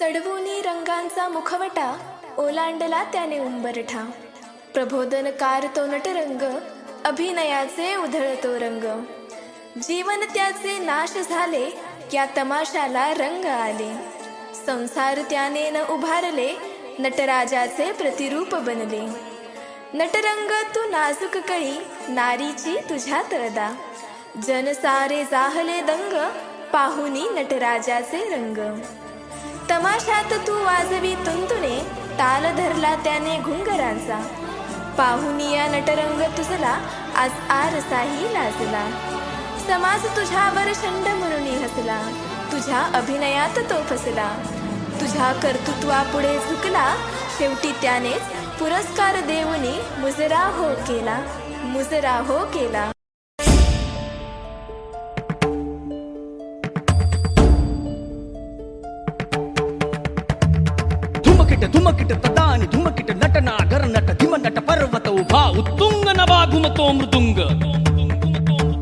चढवुनी रंगांचा मुखवटा ओलांडला त्याने उंबरठा. प्रबोधनकार तो नटरंग अभिनयाचे उधळतो रंग. जीवन त्याचे नाश झाले या तमाशाला रंग आले. संसार त्याने न उभारले नटराजाचे प्रतिरूप बनले. नटरंग तू नाजूक कळी नारीची तुझ्या तळदा. जन सारे जाहले दंग पाहुनी नटराजाचे रंग. तमाशात तू वाजवी तुंतुने ताल धरला त्याने घुंगरांचा. पाहुनिया नटरंग तुझला आज आरसाही लाजला. समाज तुझ्यावर शंड म्हणून हसला. तुझ्या अभिनयात तो फसला. तुझ्या कर्तृत्वापुढे झुकला. शेवटी त्यानेच पुरस्कार देऊनी मुजरा हो केला. मुजरा हो केला. धुमकिट धुमकिट तदानी धुमकिट नटनागर नट धीमनट पर्वत उभा उत्तुंग नवा घुमतो मृदुंग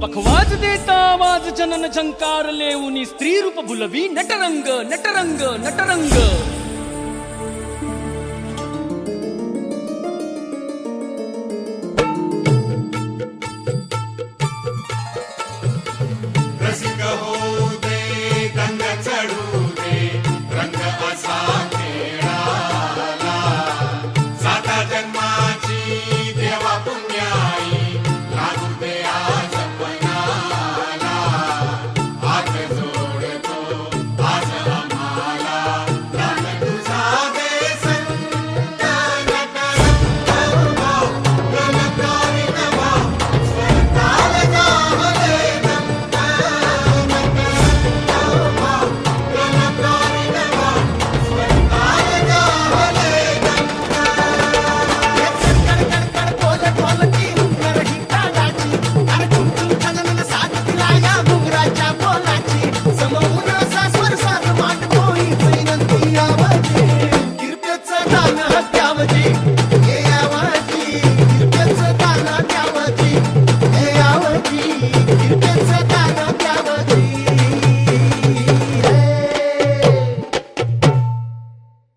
पखवाज देता आवाज जनन झंकार लेऊनी स्त्री रूप बुलवी नटरंग नटरंग नटरंग